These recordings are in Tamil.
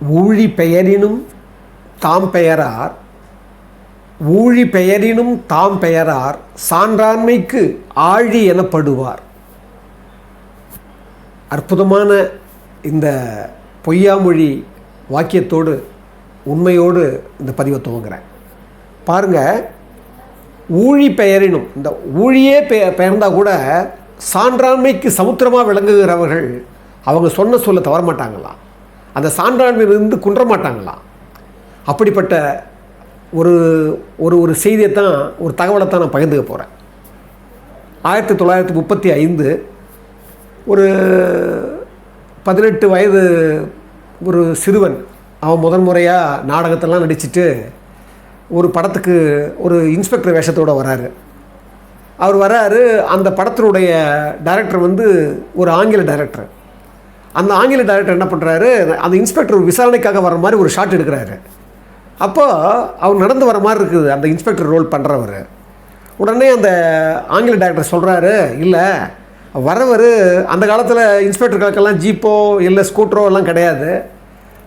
ஊழி பெயரினும் தாம் பெயரார் ஊழி பெயரினும் தாம் பெயரார் சான்றாண்மைக்கு ஆழி எனப்படுவார். அற்புதமான இந்த பொய்யாமொழி வாக்கியத்தோடு உண்மையோடு இந்த பதிவை துவங்குறேன். பாருங்கள் ஊழி பெயரினும் இந்த ஊழியே பெ பெயர்ந்தால் கூட சான்றாண்மைக்கு சமுத்திரமாக விளங்குகிறவர்கள் அவங்க சொன்ன சொல்ல தவற மாட்டாங்களாம் அந்த சான்றாண்மையிலிருந்து குன்ற மாட்டாங்களாம் அப்படிப்பட்ட ஒரு ஒரு ஒரு செய்தியை தான் ஒரு தகவலை தான் நான் பகிர்ந்துக்க போகிறேன் ஆயிரத்தி தொள்ளாயிரத்தி முப்பத்தி ஐந்து ஒரு பதினெட்டு வயது ஒரு சிறுவன் அவன் முதன் முறையாக நாடகத்தெல்லாம் நடிச்சிட்டு ஒரு படத்துக்கு ஒரு இன்ஸ்பெக்டர் வேஷத்தோடு வராரு. அவர் வராரு அந்த படத்தினுடைய டைரக்டர் வந்து ஒரு ஆங்கில டைரக்டர். அந்த ஆங்கில டைரக்டர் என்ன பண்ணுறாரு அந்த இன்ஸ்பெக்டர் விசாரணைக்காக வர மாதிரி ஒரு ஷாட் எடுக்கிறாரு. அப்போது அவர் நடந்து வர மாதிரி இருக்குது. அந்த இன்ஸ்பெக்டர் ரோல் பண்ணுறவர் உடனே அந்த ஆங்கில டைரக்டர் சொல்கிறாரு இல்லை வரவர் அந்த காலத்தில் இன்ஸ்பெக்டர்களுக்கெல்லாம் ஜீப்போ இல்லை ஸ்கூட்டரோ எல்லாம் கிடையாது.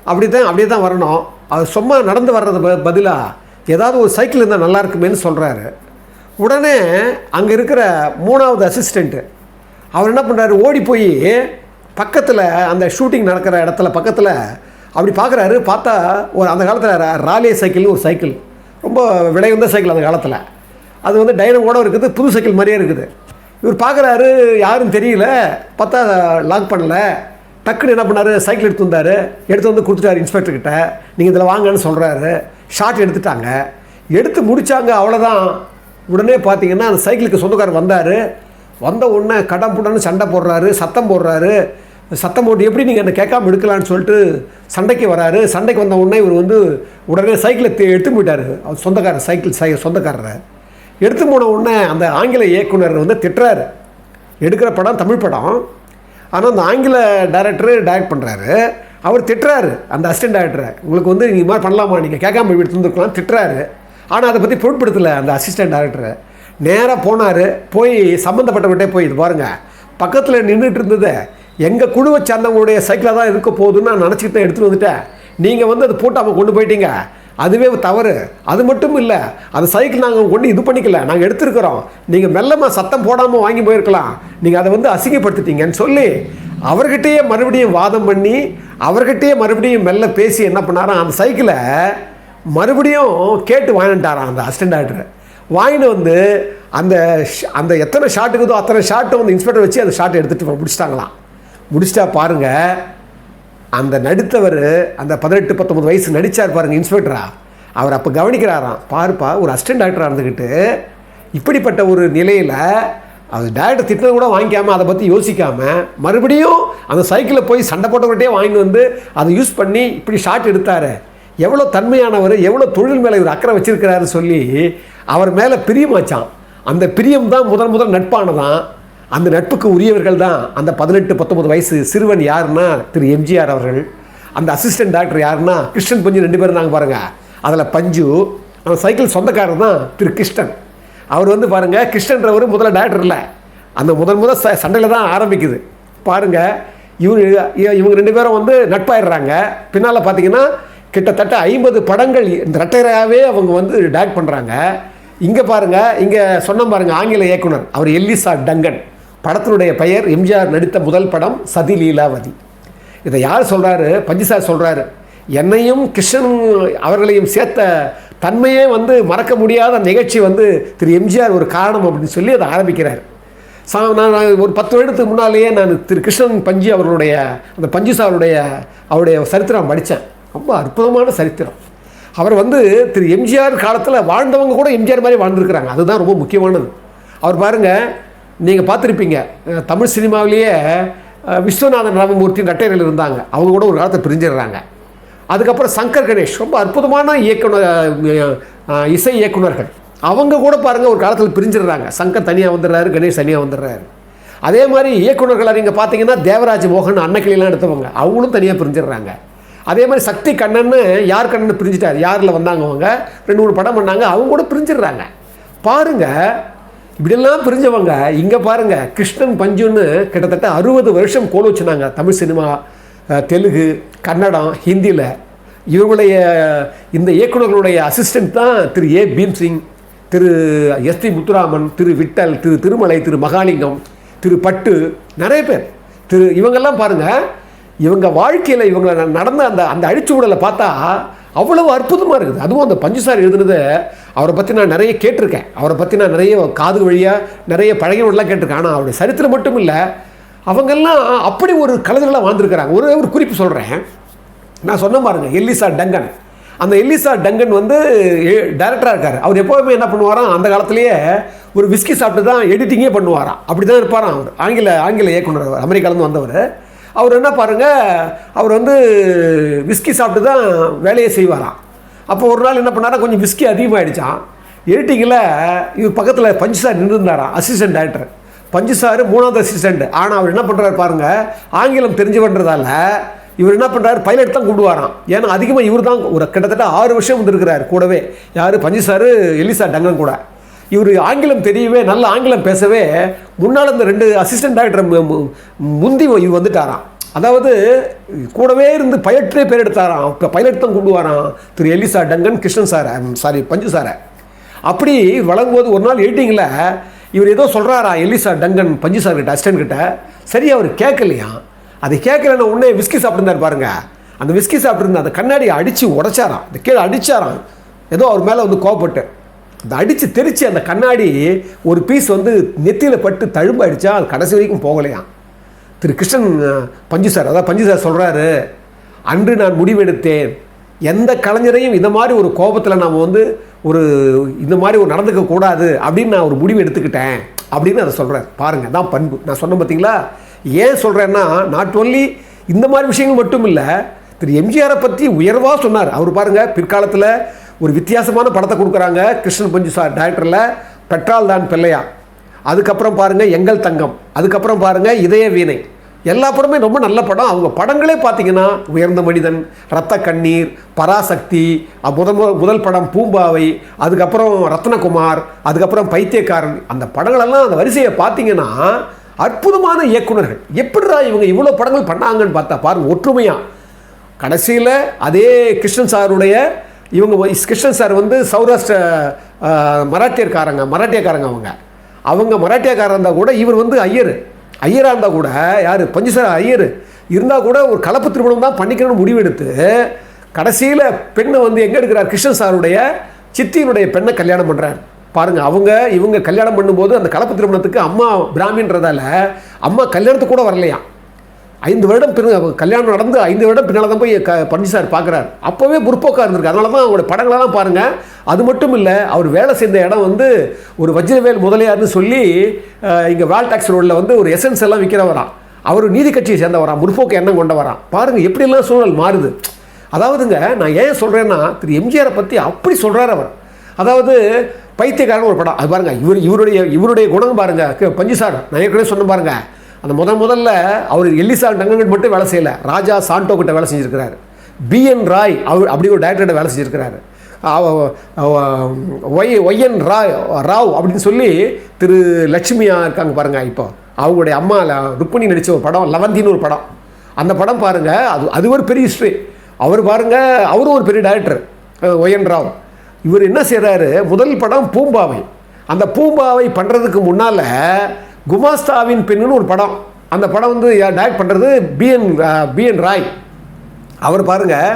அப்படி தான் அப்படியே தான் வரணும். அது சும்மா நடந்து வர்றது ப பதிலாக ஏதாவது ஒரு சைக்கிள் இருந்தால் நல்லா இருக்குமேன்னு சொல்கிறாரு உடனே அங்கே இருக்கிற மூணாவது அசிஸ்டண்ட்டு அவர் என்ன பண்ணுறாரு ஓடி போய் பக்கத்தில் அந்த ஷூட்டிங் நடக்கிற இடத்துல பக்கத்தில் அப்படி பார்க்குறாரு பார்த்தா ஒரு அந்த காலத்தில் ராலே சைக்கிள்னு ஒரு சைக்கிள். ரொம்ப விலை வந்த சைக்கிள் அந்த காலத்தில். அது வந்து டைனம் இருக்குது புது சைக்கிள் மாதிரியே இருக்குது. இவர் பார்க்குறாரு யாரும் தெரியல. பார்த்தா லாக் பண்ணல. டக்குன்னு என்ன பண்ணார் சைக்கிள் எடுத்து வந்தார். எடுத்து வந்து கொடுத்துட்டாரு இன்ஸ்பெக்டர்கிட்ட நீங்கள் இதில் வாங்கன்னு சொல்கிறாரு ஷார்ட் எடுத்துட்டாங்க. எடுத்து முடித்தாங்க அவ்வளோதான் உடனே பார்த்தீங்கன்னா அந்த சைக்கிளுக்கு சொந்தக்காரர் வந்தார். வந்த உடனே கடன் புடனு சண்டை போடுறாரு சத்தம் போடுறாரு. சத்தம் போட்டு எப்படி நீங்கள் என்ன கேட்காம எடுக்கலான்னு சொல்லிட்டு சண்டைக்கு வராரு. சண்டைக்கு வந்த உடனே இவர் வந்து உடனே சைக்கிளை எடுத்து போயிட்டார். அவர் சொந்தக்காரர் சைக்கிள் சை சொந்தக்காரரை. எடுத்து போன உடனே அந்த ஆங்கில இயக்குனர் வந்து திட்டுறாரு. எடுக்கிற படம் தமிழ் படம். ஆனால் அந்த ஆங்கில டைரக்டரு டைரக்ட் பண்ணுறாரு அவர் திட்டுறாரு அந்த அசிஸ்டன்ட் டைரக்டரை. உங்களுக்கு வந்து நீங்கள் மாதிரி பண்ணலாமா? நீங்கள் கேட்காம எடுத்து வந்துருக்கலாம் திட்டுறாரு. ஆனால் அதை பற்றி பொருட்படுத்தலை அந்த அசிஸ்டன்ட் டைரக்டரை. நேராக போனார் போய் சம்மந்தப்பட்டவர்கிட்டே போய் இது பாருங்கள் பக்கத்தில் நின்றுட்டு இருந்தது எங்கள் குழுவை சேர்ந்தவங்களுடைய சைக்கிளாக தான் இருக்க போகுதுன்னு நான் நினச்சிக்கிட்டு தான் எடுத்துகிட்டு வந்துட்டேன். நீங்கள் வந்து அதை போட்டாமல் கொண்டு போயிட்டீங்க. அதுவே தவறு. அது மட்டும் இல்லை அந்த சைக்கிள் நாங்கள் கொண்டு இது பண்ணிக்கல. நாங்கள் எடுத்திருக்கிறோம். நீங்கள் மெல்லமாக சத்தம் போடாமல் வாங்கி போயிருக்கலாம். நீங்கள் அதை வந்து அசிங்கப்படுத்திட்டீங்கன்னு சொல்லி அவர்கிட்டயே மறுபடியும் வாதம் பண்ணி அவர்கிட்டயே மறுபடியும் மெல்ல பேசி என்ன பண்ணாராம் அந்த சைக்கிளை மறுபடியும் கேட்டு வாங்கிட்டாராம் அந்த அசிஸ்டன்ட் டாக்டர் வாங்கிட்டு வந்து அந்த ஷ- அந்த எத்தனை ஷாட்டுக்குதோ அத்தனை ஷாட்டை வந்து இன்ஸ்பெக்டர் வச்சு அந்த ஷாட்டை எடுத்துகிட்டு முடிச்சிட்டாங்களாம். முடிச்சிட்டா பாருங்கள் அந்த நடித்தவர் அந்த பதினெட்டு பத்தொம்பது வயசு நடித்தார் பாருங்க இன்ஸ்பெக்டரா அவர் அப்போ கவனிக்கிறாராம். பாருப்பா ஒரு அசிஸ்டன்ட் டாக்டராக இருந்துக்கிட்டு இப்படிப்பட்ட ஒரு நிலையில் அது டேரக்டர் திட்டினது கூட வாங்கிக்காமல் அதை பற்றி யோசிக்காமல் மறுபடியும் அந்த சைக்கிளில் போய் சண்டை போட்டவர்கிட்டே வாங்கிட்டு வந்து அதை யூஸ் பண்ணி இப்படி ஷாட் எடுத்தார். எவ்வளோ தன்மையானவர் எவ்வளோ தொழில் மேலே இவர் அக்கறை வச்சுருக்கிறாரு சொல்லி அவர் மேலே பிரியமாச்சான் அந்த பிரியம் தான் முதல் முதல் நட்பானதான். அந்த நட்புக்கு உரியவர்கள் தான். அந்த பதினெட்டு பத்தொம்பது வயசு சிறுவன் யாருன்னா திரு எம்ஜிஆர் அவர்கள். அந்த அசிஸ்டன்ட் டாக்டர் யாருன்னா கிருஷ்ணன் பஞ்சு ரெண்டு பேரும் நாங்கள் பாருங்கள் அதில் பஞ்சு அந்த சைக்கிள் சொந்தக்காரர் தான் திரு கிருஷ்ணன். அவர் வந்து பாருங்கள் கிருஷ்ணன்றவர் முதல்ல டாக்டர் இல்லை. அந்த முதல் முதல் ச சண்டையில் தான் ஆரம்பிக்குது. பாருங்கள் இவங்க இ- இவங்க ரெண்டு பேரும் வந்து நட்பாயிடுறாங்க. பின்னால் பார்த்தீங்கன்னா கிட்டத்தட்ட ஐம்பது படங்கள் இந்த ரெட்டையராகவே அவங்க வந்து டேக் பண்ணுறாங்க இங்கே பாருங்கள் இங்கே சொன்ன பாருங்கள் ஆங்கில இயக்குனர் அவர் எல்லிசா டங்கன். படத்தினுடைய பெயர் எம்ஜிஆர் நடித்த முதல் படம் சதி லீலாவதி. இதை யார் சொல்கிறாரு பஞ்சிசார் சொல்கிறாரு என்னையும் கிருஷ்ணன் அவர்களையும் சேர்த்த தன்மையே வந்து மறக்க முடியாத நிகழ்ச்சி வந்து திரு எம்ஜிஆர் ஒரு காரணம் அப்படின்னு சொல்லி அதை ஆரம்பிக்கிறார். சா நான் ஒரு பத்து வருடத்துக்கு முன்னாலேயே நான் திரு கிருஷ்ணன் பஞ்சு அவர்களுடைய அந்த பஞ்சு சாருடைய அவருடைய சரித்திரம் படித்தேன். ரொம்ப அற்புதமான சரித்திரம். அவர் வந்து திரு எம்ஜிஆர் காலத்தில் வாழ்ந்தவங்க கூட எம்ஜிஆர் மாதிரி வாழ்ந்துருக்கிறாங்க. அதுதான் ரொம்ப முக்கியமானது. அவர் பாருங்கள் நீங்கள் பார்த்துருப்பீங்க தமிழ் சினிமாவிலேயே விஸ்வநாதன் ராமமூர்த்தி நட்டையர்கள் இருந்தாங்க. அவங்க கூட ஒரு காலத்தை பிரிஞ்சிடுறாங்க. அதுக்கப்புறம் சங்கர் கணேஷ் ரொம்ப அற்புதமான இயக்குனர் இசை இயக்குனர்கள். அவங்க கூட பாருங்கள் ஒரு காலத்தில் பிரிஞ்சிடுறாங்க. சங்கர் தனியாக வந்துடுறாரு கணேஷ் தனியாக வந்துடுறாரு. அதே மாதிரி இயக்குனர்களை நீங்கள் பார்த்தீங்கன்னா தேவராஜ் மோகன் அன்னக்கிளிலாம் எடுத்தவங்க. அவங்களும் தனியாக பிரிஞ்சிடுறாங்க. அதே மாதிரி சக்தி கண்ணன்னு யார் கண்ணன் பிரிஞ்சிட்டார்? யாரில் வந்தாங்க அவங்க? ரெண்டு மூணு படம் பண்ணாங்க அவங்க கூட பிரிஞ்சிடுறாங்க. பாருங்க இப்படிலாம் பிரிஞ்சவங்க இங்கே பாருங்க கிருஷ்ணன் பஞ்சுன்னு கிட்டத்தட்ட அறுபது வருஷம் கோல் வச்சுனாங்க. தமிழ் சினிமா தெலுங்கு கன்னடம் ஹிந்தியில். இவங்களுடைய இந்த இயக்குனர்களுடைய அசிஸ்டன்ட் தான் திரு ஏ. பீம்சிங் திரு எஸ்பி முத்துராமன் திரு விட்டல் திரு திருமலை திரு மகாலிங்கம் திரு பட்டு நிறைய பேர். திரு இவங்கெல்லாம் பாருங்கள் இவங்க வாழ்க்கையில் இவங்களை நடந்த அந்த அந்த அழிச்சுடலை பார்த்தா அவ்வளவு அற்புதமாக இருக்குது. அதுவும் அந்த பஞ்சுசார் எழுதுனதை அவரை பற்றி நான் நிறைய கேட்டிருக்கேன். அவரை பற்றி நான் நிறைய காது வழியாக நிறைய பழகினோடலாம் கேட்டிருக்கேன். ஆனால் அவருடைய சரித்திரம் மட்டும் இல்லை அவங்கெல்லாம் அப்படி ஒரு கலைஞர்களாக வாழ்ந்துருக்கிறாங்க. ஒரே ஒரு குறிப்பு சொல்கிறேன் நான் சொன்ன பாருங்க எல்லிசா டங்கன். அந்த எல்லிசா டங்கன் வந்து டைரக்டராக இருக்கார். அவர் எப்போவுமே என்ன பண்ணுவாராம்? அந்த காலத்திலேயே ஒரு விஸ்கி சாப்பிட்டு தான் எடிட்டிங்கே பண்ணுவாராம். அப்படி தான் இருப்பாராம் அவர். ஆங்கில ஆங்கில இயக்குனர் அவர் அமெரிக்காலேருந்து வந்தவர். அவர் என்ன பாருங்க அவர் வந்து விஸ்கி சாப்பிட்டு தான் வேலையை செய்வாராம். அப்போ ஒரு நாள் என்ன பண்ணாரா கொஞ்சம் விஸ்கி அதிகமாகிடுச்சான் எடிட்டிங்கில் இவர் பக்கத்தில் பஞ்சு சார் நின்றுருந்தாராம் அசிஸ்டன்ட் டேரக்டர் பஞ்சு சார் மூணாவது அசிஸ்டண்ட் ஆனால் அவர் என்ன பண்ணுறாரு பாருங்கள் ஆங்கிலம் தெரிஞ்சு பண்ணுறதால இவர் என்ன பண்ணுறாரு பைலட் தான் கொண்டு வரான் ஏன்னா அதிகமாக இவர் தான் ஒரு கிட்டத்தட்ட ஆறு வருஷம் வந்துருக்கிறார் கூடவே. யார்? பஞ்சு சார் எலிசா டங்கன் கூட. இவர் ஆங்கிலம் தெரியவே நல்ல ஆங்கிலம் பேசவே முன்னால் இந்த ரெண்டு அசிஸ்டன்ட் டைரக்டர் முந்தி இவர் வந்துட்டாராம். அதாவது கூடவே இருந்து பைலட்டே பேர் எடுத்தாராம். இப்போ பைலட் தான் கொண்டு வரான் Thiru Ellis Dungan Krishnan sir sorry Panju சாரை அப்படி வழங்கும்போது ஒரு நாள் எடிட்டிங்கில் இவர் ஏதோ சொல்கிறாரா எலிசா டங்கன் பஞ்சு சார் கிட்ட அசிஸ்டன்ட் கிட்ட. சரி அவர் கேட்கலையா? அதை கேட்கலன்னா உடனே விஸ்கி சாப்பிட்டுருந்தார் பாருங்க. அந்த விஸ்கி சாப்பிட்டுருந்த அந்த கண்ணாடியை அடித்து உடைச்சாராம். அந்த கீழே அடிச்சாராம். ஏதோ அவர் மேலே வந்து கோவப்பட்டு. அந்த அடித்து தெரிச்சு அந்த கண்ணாடி ஒரு பீஸ் வந்து நெத்தியில் பட்டு தழும்பு அடித்தா அது கடைசி வரைக்கும் போகலையாம் திரு கிருஷ்ணன் பஞ்சு சார் அதாவது பஞ்சு சார் சொல்கிறாரு அன்று நான் முடிவெடுத்தேன். எந்த கலைஞரையும் இந்த மாதிரி ஒரு கோபத்தில் நாம் வந்து ஒரு இந்த மாதிரி ஒரு நடந்துக்க கூடாது அப்படின்னு நான் ஒரு முடிவு எடுத்துக்கிட்டேன். அப்படின்னு அதை சொல்கிறார் பாருங்கள் தான் பண்பு. நான் சொன்னேன் பார்த்தீங்களா ஏன் சொல்கிறேன்னா நாட் ஒன்லி இந்த மாதிரி விஷயங்கள் மட்டும் இல்லை திரு எம்ஜிஆரை பற்றி உயர்வாக சொன்னார். அவர் பாருங்கள் பிற்காலத்தில் ஒரு வித்தியாசமான படத்தை கொடுக்குறாங்க கிருஷ்ணன் பஞ்சு சார் டைரக்டரில் பெட்ரால் தான் பிள்ளையா. அதுக்கப்புறம் பாருங்கள் எங்கள் தங்கம். அதுக்கப்புறம் பாருங்கள் இதய வீணை. எல்லா படமே ரொம்ப நல்ல படம். அவங்க படங்களே பார்த்தீங்கன்னா உயர்ந்த மனிதன் ரத்த கண்ணீர் பராசக்தி முதல் முதல் படம் பூம்பாவை அதுக்கப்புறம் ரத்னகுமார் அதுக்கப்புறம் பைத்தியக்காரன். அந்த படங்களெல்லாம் அந்த வரிசையை பார்த்தீங்கன்னா அற்புதமான இயக்குனர்கள் எப்படிடா இவங்க இவ்வளோ படங்கள் பண்ணாங்கன்னு பார்த்தா பாருங்கள் ஒற்றுமையாக கடைசியில் அதே கிருஷ்ணன் சாருடைய இவங்க கிருஷ்ணன் சார் வந்து சௌராஷ்டிர மராட்டியர்காரங்க மராட்டியக்காரங்க அவங்க. அவங்க மராட்டியக்காரர் இருந்தால் கூட இவர் வந்து ஐயர். ஐயராக இருந்தால் கூட யார்? பஞ்சுசார் ஐயர். இருந்தால் கூட ஒரு கலப்பு திருமணம் தான் பண்ணிக்கணும்னு முடிவெடுத்து கடைசியில் பெண்ணை வந்து எங்கே எடுக்கிறார் கிருஷ்ணன் சாருடைய சித்தியினுடைய பெண்ணை கல்யாணம் பண்ணுறார் பாருங்கள் அவங்க இவங்க கல்யாணம் பண்ணும்போது அந்த கலப்பு திருமணத்துக்கு அம்மா பிராமின்றதால அம்மா கல்யாணத்துக்கு கூட வரலையாம். ஐந்து வருடம் பின் கல்யாணம் நடந்து ஐந்து வருடம் பின்னால் தான் போய் க பழனி சார் பார்க்குறாரு அப்போவே முற்போக்காக இருந்திருக்கு. அதனால தான் அவருடைய படங்களெல்லாம் பாருங்கள் அது மட்டும் இல்லை அவர் வேலை செய்த இடம் வந்து ஒரு வஜ்ரவேல் முதலியார்னு சொல்லி இங்கே வால் டாக்ஸ் ரோட்டில் வந்து ஒரு எசன்ஸ் எல்லாம் விற்கிறவரான் அவர் நீதி கட்சியை சேர்ந்தவரான் முற்போக்கு எண்ணம் கொண்டவராம். பாருங்கள் எப்படிலாம் சூழல் மாறுது. அதாவதுங்க நான் ஏன் சொல்கிறேன்னா திரு. எம்ஜிஆரை பற்றி அப்படி சொல்கிறார் அவர். அதாவது பைத்தியக்காரன் ஒரு படம். அது பாருங்க இவர் இவருடைய இவருடைய குணம் பாருங்க. பஞ்சு சார் நான் ஏற்கனவே சொன்ன பாருங்கள் அந்த முத முதல்ல அவர் எல்லிசா டங்கன் மட்டும் வேலை செய்யல. ராஜா சாண்டோ கிட்ட வேலை செஞ்சுருக்கிறாரு. பிஎன் ராய் அவர் அப்படி ஒரு டைரக்டர்கிட்ட வேலை செஞ்சிருக்கிறாரு. Y Y N Rai Rao அப்படின்னு சொல்லி திரு லட்சுமியா இருக்காங்க பாருங்கள் இப்போ. அவங்களுடைய அம்மா ல- ருக்மிணி நடித்த ஒரு படம் லவந்தின்னு ஒரு படம். அந்த படம் பாருங்கள் அது அது ஒரு பெரிய ஹிஸ்ட்ரி அவர் பாருங்க அவரும் ஒரு பெரிய டைரக்டர் ஒய்என் ராவ். இவர் என்ன செய்கிறாரு முதல் படம் பூம்பாவை. அந்த பூம்பாவை பண்ணுறதுக்கு முன்னால் குமாஸ்தாவின் பெண்ணுன்னு ஒரு படம். அந்த படம் வந்து டைரக்ட் பண்ணுறது பிஎன் பிஎன் ராய். அவர் பாருங்கள்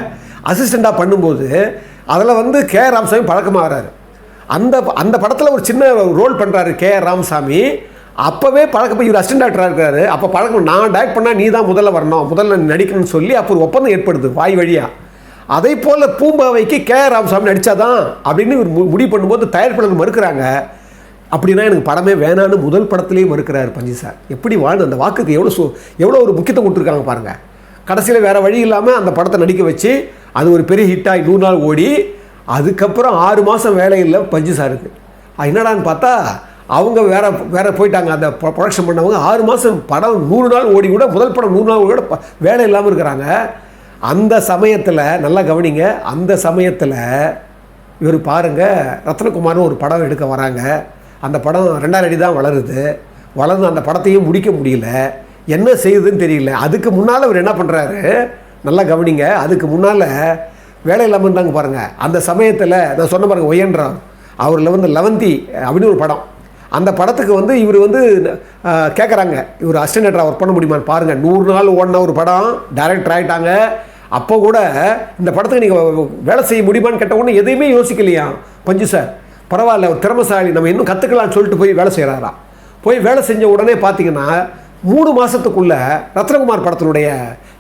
அசிஸ்டண்ட்டாக பண்ணும்போது அதில் வந்து கே ஆர் ராமசாமி பழக்கமாகிறாரு. அந்த அந்த படத்தில் ஒரு சின்ன ரோல் பண்ணுறாரு கே ஆர் ராமசாமி. அப்போவே பழக்கம் இவர் அசிஸ்டன்ட் டாக்டராக இருக்காரு. அப்போ பழக்கம் நான் டைரக்ட் பண்ணால் நீ தான் முதல்ல வரணும் முதல்ல நடிக்கணும்னு சொல்லி அப்போ ஒரு ஒப்பந்தம் ஏற்படுது வாய் வழியாக அதே போல் பூம்பாவைக்கு கே ஆர் ராமசாமி நடித்தாதான் அப்படின்னு இவர் மு- முடிவு பண்ணும்போது தயாரிப்பாளர்கள் மறுக்கிறாங்க. அப்படின்னா எனக்கு படமே வேணான்னு முதல் படத்துலேயே மறுக்கிறார் பஞ்சு சார். எப்படி வாழ்ந்து அந்த வாக்குக்கு எவ்வளோ சு எவ்வளோ ஒரு முக்கியத்துவம் கொடுத்துருக்காங்க பாருங்கள் கடைசியில் வேறு வழி இல்லாமல் அந்த படத்தை நடிக்க வச்சு அது ஒரு பெரிய ஹிட்டாகி நூறு நாள் ஓடி அதுக்கப்புறம் ஆறு மாதம் வேலை இல்லை பஞ்சு சாருக்கு. அது என்னடான்னு பார்த்தா அவங்க வேற வேற போயிட்டாங்க. அந்த ப்ரொடக்ஷன் பண்ணவங்க ஆறு மாதம் படம் நூறு நாள் ஓடி கூட முதல் படம் நூறு நாள் ஓடி கூட வேலை இல்லாமல் இருக்கிறாங்க. அந்த சமயத்தில் நல்லா கவனிங்க. அந்த சமயத்தில் இவர் பாருங்கள் ரத்னகுமார்னு ஒரு படம் எடுக்க வராங்க. அந்த படம் ரெண்டாயிரம் அடி தான் வளருது. வளர்ந்து அந்த படத்தையும் முடிக்க முடியல. என்ன செய்யுதுன்னு தெரியல. அதுக்கு முன்னால் அவர் என்ன பண்ணுறாரு நல்லா கவனிங்க. அதுக்கு முன்னால் வேலை இல்லாமல் இருந்தாங்க பாருங்கள் அந்த சமயத்தில் நான் சொன்ன பாருங்கள் ஒயன்றான் அவரில் வந்து லவந்தி அப்படின்னு ஒரு படம். அந்த படத்துக்கு வந்து இவர் வந்து கேட்குறாங்க இவர் அசிஸ்டன்டராக ஒர்க் பண்ண முடியுமான்னு பாருங்கள் நூறு நாள் ஓடின ஒரு படம். டைரக்டர் ஆகிட்டாங்க அப்போ கூட இந்த படத்துக்கு நீங்கள் வேலை செய்ய முடியுமான்னு கேட்ட உடனே எதையுமே யோசிக்கலையா? பஞ்சு சார் பரவாயில்ல ஒரு திறமசாலி நம்ம இன்னும் கற்றுக்கலாம்னு சொல்லிட்டு போய் வேலை செய்கிறாராம் போய் வேலை செஞ்ச உடனே பார்த்தீங்கன்னா மூணு மாதத்துக்குள்ளே ரத்னகுமார் படத்தினுடைய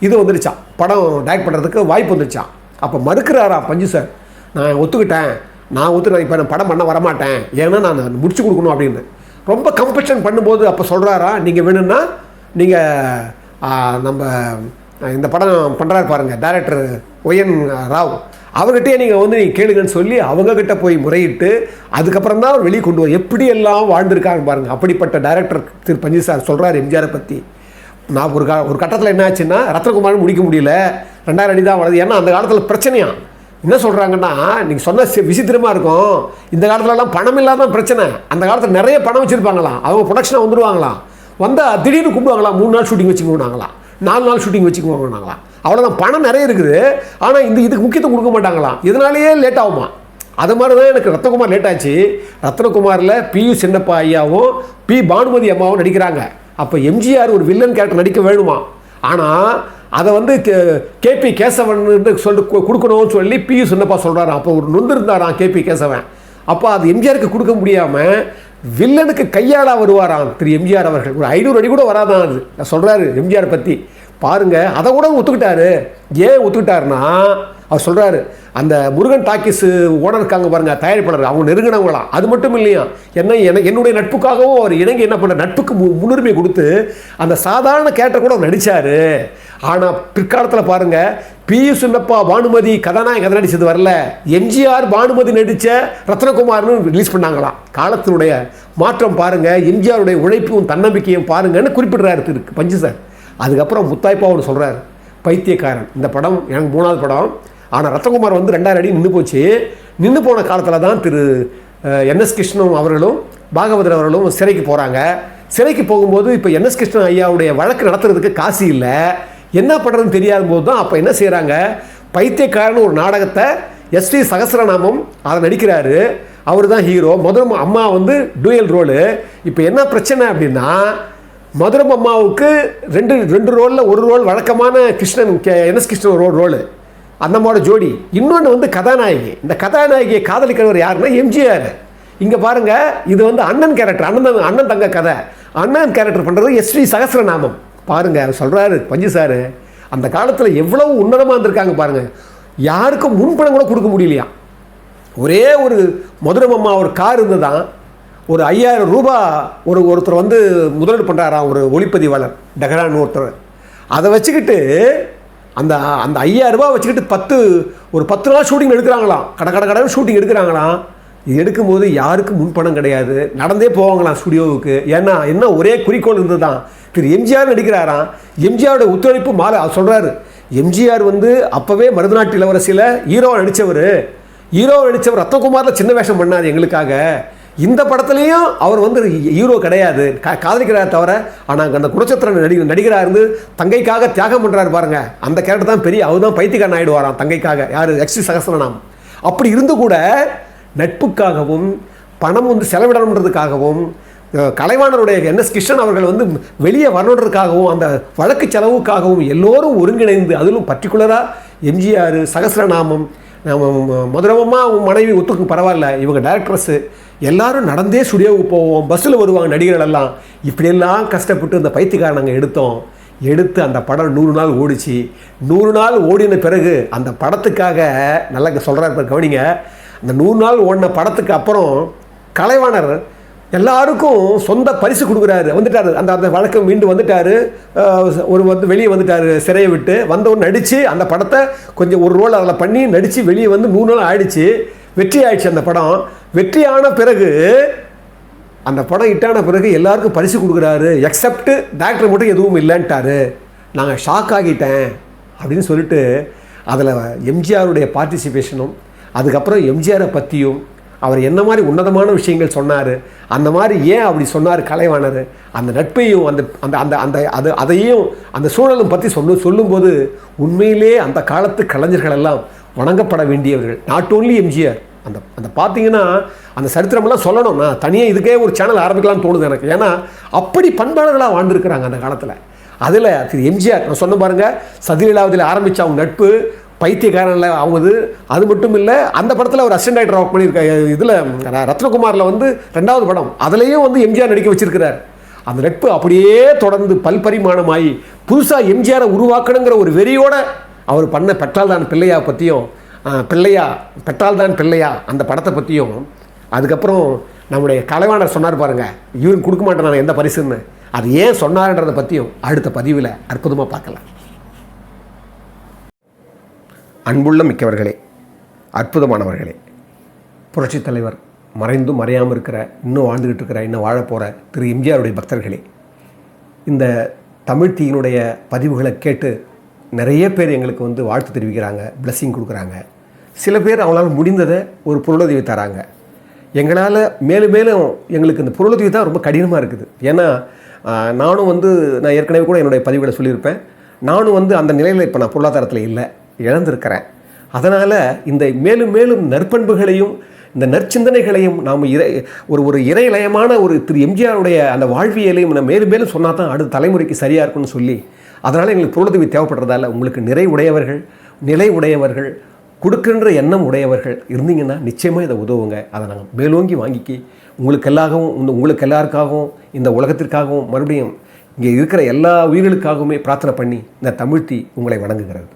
இது வந்துருச்சான் படம் டைரக்ட் பண்ணுறதுக்கு வாய்ப்பு வந்துருச்சான் அப்போ மறுக்கிறாரா பஞ்சு சார் நான் ஒத்துக்கிட்டேன். நான் ஒத்துக்கிறேன் இப்போ நான் படம் பண்ண வரமாட்டேன். ஏன்னா நான் முடிச்சு கொடுக்கணும் அப்படின்னு. ரொம்ப கம்பெஷன் பண்ணும்போது அப்போ சொல்கிறாரா நீங்கள் வேணும்னா நீங்கள் நம்ம இந்த படம் பண்ணுறாரு பாருங்கள் டேரக்டர் ஒயன் ராவ். அவர்கிட்டயே நீங்கள் வந்து நீங்கள் கேளுங்கன்னு சொல்லி அவங்கக்கிட்ட போய் முறையிட்டு அதுக்கப்புறம் தான் அவர் வெளியே கொண்டு வரேன் எப்படி எல்லாம் வாழ்ந்துருக்காங்க பாருங்கள் அப்படிப்பட்ட டைரக்டர் திரு பஞ்சு சார் சொல்கிறார் எம்ஜிஆரை பற்றி நான் ஒரு கா ஒரு கட்டத்தில் என்ன ஆச்சுன்னா ரத்னகுமார் முடிக்க முடியல. ரெண்டாயிரம் அடி தான் வளருது. ஏன்னா அந்த காலத்தில் பிரச்சனையா? என்ன சொல்கிறாங்கன்னா நீங்கள் சொன்ன சி- இருக்கும். இந்த காலத்துலலாம் பணம் இல்லாத பிரச்சனை. அந்த காலத்தில் நிறைய பணம் வச்சுருப்பாங்களாம் அவங்க ப்ரொடக்ஷனாக வந்துடுவாங்களாம் வந்தால் திடீர்னு கூப்பிடுவாங்களாம் மூணு நாள் ஷூட்டிங் வச்சுக்குவாங்களாம் நாலு நாள் ஷூட்டிங் வச்சுக்குவாங்களாம் அவ்வளோதான் பணம் நிறைய இருக்குது. ஆனால் இந்த இதுக்கு முக்கியத்துவம் கொடுக்க மாட்டாங்களாம். இதனாலேயே லேட் ஆகுமா? அது மாதிரி தான் எனக்கு ரத்னகுமார் லேட் ஆச்சு. ரத்னகுமாரில் பி யு சின்னப்பா ஐயாவும் பி பானுமதி அம்மாவும் நடிக்கிறாங்க. அப்போ எம்ஜிஆர் ஒரு வில்லன் கேரக்டர் நடிக்க வேணுமா? ஆனால் அதை வந்து கேபி கேசவன் சொல்லிட்டு கொடுக்கணும்னு சொல்லி பி யு சின்னப்பா சொல்கிறார் அப்போ ஒரு நொந்து இருந்தாராம் கேபி கேசவன். அப்போ அது எம்ஜிஆருக்கு கொடுக்க முடியாமல் வில்லனுக்கு கையாளாக வருவாராம் திரு எம்ஜிஆர் அவர்கள். ஒரு ஐநூறு அடி கூட வராதான் அது. நான் சொல்கிறாரு எம்ஜிஆர் பற்றி பாருங்க அதை கூட ஒத்துக்கிட்டாரு. ஏன் ஒத்துக்கிட்டாருன்னா அவர் சொல்கிறாரு அந்த முருகன் டாக்கிஸ் ஓனர் இருக்காங்க பாருங்கள் தயாரிப்பாளர் அவங்க நெருங்கினவங்களாம் அது மட்டும் இல்லையா? என்ன என என்னுடைய நட்புக்காகவும் அவர் இணங்கி என்ன பண்ண நட்புக்கு முன்னுரிமை கொடுத்து அந்த சாதாரண கேரக்டர் கூட அவர் ஆனால் பிற்காலத்தில் பாருங்கள் பி சுண்ணப்பா பானுமதி கதாநாயகன் கதை நடித்தது வரல. எம்ஜிஆர் பானுமதி நடித்த ரத்னகுமார்னு ரிலீஸ் பண்ணாங்களாம் காலத்தினுடைய மாற்றம் பாருங்கள் எம்ஜிஆருடைய உழைப்பும் தன்னம்பிக்கையும் பாருங்கன்னு குறிப்பிடுறாரு திரு பஞ்சு சார். அதுக்கப்புறம் முத்தாய்ப்பா ஒன்று சொல்கிறார் பைத்தியக்காரன். இந்த படம் எனக்கு மூணாவது படம். ஆனால் ரத்தகுமார் வந்து ரெண்டாயிரம் அடி நின்று போச்சு. நின்று போன காலத்தில் தான் திரு என்எஸ் கிருஷ்ணன் அவர்களும் பாகவதர் அவர்களும் சிறைக்கு போகிறாங்க சிறைக்கு போகும்போது இப்போ என்எஸ் கிருஷ்ணன் ஐயாவுடைய வழக்கு நடத்துறதுக்கு காசு இல்லை. என்ன பண்ணுறதுன்னு தெரியாத போது தான் அப்போ என்ன செய்கிறாங்க பைத்தியக்காரன் ஒரு நாடகத்தை எஸ்வி சகசரநாமம் அதை நடிக்கிறாரு. அவர் தான் ஹீரோ. முதல் அம்மா வந்து டூயல் ரோலு. இப்போ என்ன பிரச்சனை அப்படின்னா மதுரம் அம்மாவுக்கு ரெண்டு ரெண்டு ரோலில் ஒரு ரோல் வழக்கமான Krishnan K NS Krishnan role. Role அந்தம்மாவோட ஜோடி. இன்னொன்று வந்து கதாநாயகி. இந்த கதாநாயகியை காதலிக்கிறவர் யாருன்னா எம்ஜிஆர். இங்கே பாருங்கள் இது வந்து அண்ணன் கேரக்டர் அண்ணன் அண்ணன் தங்க கதை. அண்ணன் கேரக்டர் பண்ணுறது எஸ்வி சகஸ்ரநாமம் பாருங்க சொல்கிறாரு பஞ்சு சார் அந்த காலத்தில் எவ்வளவு உன்னதமாக இருந்திருக்காங்க பாருங்கள் யாருக்கும் முன்பணம் கூட கொடுக்க முடியலையா. ஒரே ஒரு மதுரமம்மா ஒரு கார் இருந்ததான் ஒரு ஐயாயிரம் ரூபாய் ஒரு ஒருத்தர் வந்து முதலீடு பண்ணுறாராம் ஒரு ஒளிப்பதிவாளர் டெஹரான் ஒருத்தர். அதை வச்சுக்கிட்டு அந்த அந்த ஐயாயிரரூபா வச்சுக்கிட்டு பத்து ஒரு பத்து நாள் ஷூட்டிங் எடுக்கிறாங்களாம். கடை கடை கடை ஷூட்டிங் எடுக்கிறாங்களாம். இது எடுக்கும்போது யாருக்கும் முன்பணம் கிடையாது. நடந்தே போவாங்களாம் ஸ்டுடியோவுக்கு ஏன்னா என்ன ஒரே குறிக்கோள் இருந்தது தான் திரு எம்ஜிஆர் நடிக்கிறாராம். எம்ஜிஆரோட ஒத்துழைப்பு மாலை அவர் சொல்கிறாரு எம்ஜிஆர் வந்து அப்போவே மருதநாட்டு இளவரசியில் ஹீரோவாக நடித்தவர் ஹீரோ நடித்தவர் ரத்தகுமாரில் சின்ன வேஷம் பண்ணார் எங்களுக்காக. இந்த படத்துலையும் அவர் வந்து ஹீரோ கிடையாது. கா காதலிக்கிறார் தவிர ஆனால் அந்த குணச்சத்திர நடி நடிகராக இருந்து தங்கைக்காக தியாகம் பண்ணுறாரு பாருங்க. அந்த கேரக்டர் தான் பெரிய அவர் தான் பைத்தியக்காரன் ஆகிடுவாராம் தங்கைக்காக. யார்? எக்ஸ்டி சகசரநாம் அப்படி இருந்து கூட நட்புக்காகவும் பணம் வந்து செலவிடணுன்றதுக்காகவும் கலைவாணருடைய கலைவாணருடைய என்எஸ் கிருஷ்ணன் அவர்கள் வந்து வெளியே வரணுன்றதுக்காகவும் அந்த வழக்கு செலவுக்காகவும் எல்லோரும் ஒருங்கிணைந்து அதிலும் பர்டிகுலராக எம்ஜிஆர் சகசிரநாமம் நம்ம மதுரமம்மா மனைவி ஒத்துக்கு பரவாயில்ல இவங்க டேரக்டர்ஸு எல்லாரும் நடந்தே ஸ்டுடியோவுக்கு போவோம் பஸ்ஸில் வருவாங்க நடிகர்கள் எல்லாம். இப்படியெல்லாம் கஷ்டப்பட்டு இந்த பைத்தியக்காரன் நாங்கள் எடுத்தோம். எடுத்து அந்த படம் நூறு நாள் ஓடிச்சு. நூறு நாள் ஓடின பிறகு அந்த படத்துக்காக நல்லா சொல்கிறார் கவனிங்க. அந்த நூறு நாள் ஓடின படத்துக்கு அப்புறம் கலைவாணர் எல்லாருக்கும் சொந்த பரிசு கொடுக்குறாரு. வந்துட்டாரு. அந்த அந்த வழக்கம் மீண்டு வந்துட்டாரு. ஒரு வந்து வெளியே வந்துட்டார் சிறையை விட்டு. வந்தவன் நடித்து அந்த படத்தை கொஞ்சம் ஒரு ரோல் அதில் பண்ணி நடித்து வெளியே வந்து நூறு நாள் ஆயிடுச்சு. வெற்றி ஆயிடுச்சு அந்த படம். வெற்றியான பிறகு அந்த படம் இட்டான பிறகு எல்லாருக்கும் பரிசு கொடுக்குறாரு. எக்ஸப்ட் டாக்டர் மட்டும் எதுவும் இல்லைன்ட்டாரு. நாங்கள் ஷாக் ஆகிட்டேன் அப்படின்னு சொல்லிட்டு அதில் எம்ஜிஆருடைய பார்ட்டிசிபேஷனும் அதுக்கப்புறம் எம்ஜிஆரை பற்றியும் அவர் என்ன மாதிரி உன்னதமான விஷயங்கள் சொன்னார் அந்த மாதிரி ஏன் அப்படி சொன்னார் கலைவாணர்? அந்த நட்பையும் அந்த அந்த அந்த அந்த அது அதையும் அந்த சூழலும் பற்றி சொல்லு சொல்லும்போது உண்மையிலே அந்த காலத்து கலைஞர்கள் எல்லாம் வணங்கப்பட வேண்டியவர்கள். நாட் ஓன்லி எம்ஜிஆர் அந்த அந்த பார்த்தீங்கன்னா அந்த சரித்திரமெல்லாம் சொல்லணும். நான் தனியாக இதுக்கே ஒரு சேனல் ஆரம்பிக்கலாம்னு தோணுது எனக்கு. ஏன்னா அப்படி பண்பாளர்களாக வாழ்ந்துருக்குறாங்க அந்த காலத்தில். அதில் திரு எம்ஜிஆர் நான் சொன்ன பாருங்க சதிலீலாவதில் ஆரம்பித்த அவங்க நட்பு பைத்தியக்காரனில் ஆகுது. அது மட்டும் இல்லை அந்த படத்தில் ஒரு அசிஸ்டன்ட் டைரக்டர் ஒர்க் பண்ணியிருக்க இதில் ரத்னகுமாரில் வந்து ரெண்டாவது படம். அதுலேயும் வந்து எம்ஜிஆர் நடிக்க வச்சுருக்கிறார். அந்த நட்பு அப்படியே தொடர்ந்து பல்பரிமாணமாகி புதுசாக எம்ஜிஆரை உருவாக்கணுங்கிற ஒரு வெறியோட அவர் பண்ண பெற்றால்தான் பிள்ளையா பற்றியும் பிள்ளையா பெற்றால்தான் பிள்ளையா அந்த படத்தை பற்றியும் அதுக்கப்புறம் நம்முடைய கலைவாணர் சொன்னார் பாருங்க இவருக்கு கொடுக்க மாட்டேன் நான் எந்த பரிசுன்னு. அது ஏன் சொன்னார்ன்றதை பற்றியும் அடுத்த பதிவில் அற்புதமாக பார்க்கலாம். அன்புள்ள மிக்கவர்களே அற்புதமானவர்களே புரட்சித் தலைவர் மறைந்தும் மறையாமல் இருக்கிற இன்னும் வாழ்ந்துக்கிட்டு இருக்கிற இன்னும் வாழப் போகிற திரு எம்ஜிஆருடைய பக்தர்களே இந்த தமிழ் தீயினுடைய பதிவுகளை கேட்டு நிறைய பேர் எங்களுக்கு வந்து வாழ்த்து தெரிவிக்கிறாங்க பிளஸ்ஸிங் கொடுக்குறாங்க. சில பேர் அவங்களால முடிந்ததை ஒரு பொருளுதவி தராங்க. எங்களால் மேலும் மேலும் எங்களுக்கு இந்த பொருளுதவி தான் ரொம்ப கடினமாக இருக்குது. ஏன்னா நானும் வந்து நான் ஏற்கனவே கூட என்னுடைய பதிவுகளை சொல்லியிருப்பேன். நானும் வந்து அந்த நிலையில் இப்போ நான் பொருளாதாரத்தில் இல்லை இழந்திருக்கிறேன். அதனால் இந்த மேலும் மேலும் நற்பண்புகளையும் இந்த நற்சிந்தனைகளையும் நாம் இறை ஒரு ஒரு இறைலயமான ஒரு திரு எம்ஜிஆருடைய அந்த வாழ்வியலையும் நம்ம மேலும் மேலும் சொன்னால் தான் அடுத்த தலைமுறைக்கு சரியாக இருக்கும்னு சொல்லி அதனால் எங்களுக்கு பொருளுதவி தேவைப்படுறதால உங்களுக்கு நிறை உடையவர்கள் நிலை உடையவர்கள் கொடுக்கின்ற எண்ணம் உடையவர்கள் இருந்தீங்கன்னா நிச்சயமாக இதை உதவுங்க. அதை நாங்கள் மேலோங்கி வாங்கிக்கி உங்களுக்கு எல்லாகவும் இந்த உங்களுக்கு எல்லாருக்காகவும் இந்த உலகத்திற்காகவும் மறுபடியும் இங்கே இருக்கிற எல்லா உயிர்களுக்காகவுமே பிரார்த்தனை பண்ணி இந்த தமிழ்த்தி உங்களை வணங்குகிறது.